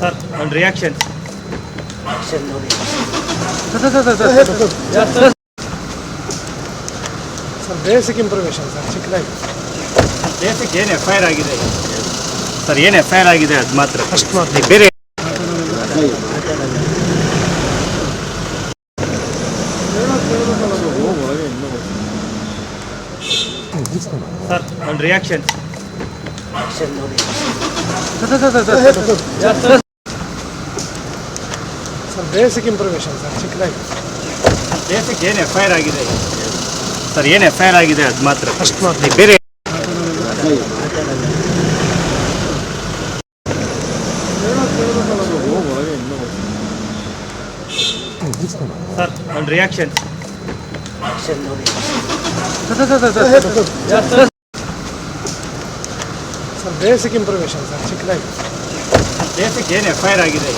Sir ಒಂದು reaction sir basic improvisation sir ಚಿಕ್ಕದಾಗಿ. Basic ಏನು ಎಫ್ ಐ ಆರ್ ಆಗಿದೆ? ಸರ್ ಏನು ಎಫ್ ಐ ಆರ್ ಆಗಿದೆ ಅದು ಮಾತ್ರ. ಅಷ್ಟು ಮಾತ್ರ. ಬೇರೆ ಸರ್ ಒಂದು reaction sir basic improvisation sir ಚಿಕ್ಕದಾಗಿ ಬೇಸಿಕ್ ಏನು ಎಫ್ ಐ ಆರ್ ಆಗಿದೆ ಸರ್ ಏನು ಎಫ್ ಐ ಆರ್ ಆಗಿದೆ ಅದು ಮಾತ್ರ ಅಷ್ಟು ಮಾತ್ರ ಬೇರೆ ಸರ್ ಒಂದು reaction sir basic improvisation sir ಚಿಕ್ಕದಾಗಿ. ಬೇಸಿಕ್ ಏನು ಎಫ್ ಐ ಆರ್ ಆಗಿದೆ?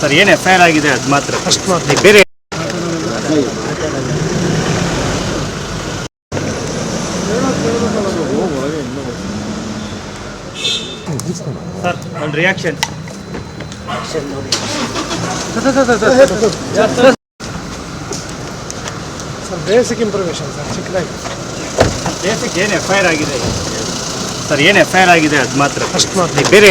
ಸರ್ ಏನು ಎಫ್ ಐ ಆರ್ ಆಗಿದೆ ಅದು ಮಾತ್ರ. ಫಸ್ಟ್ ಮಾತ್ರ. ಬೇರೆ ಸರ್ ಒಂದು reaction sir basic improvisation sir ಚಿಕ್ಕದಾಗಿ. ಬೇಸಿಕ್ ಏನು ಎಫ್ ಐ ಆರ್ ಆಗಿದೆ? ಸರ್ ಏನು ಎಫ್ ಐ ಆರ್ ಆಗಿದೆ ಅದು ಮಾತ್ರ. ಫಸ್ಟ್ ಮಾತ್ರ. ಬೇರೆ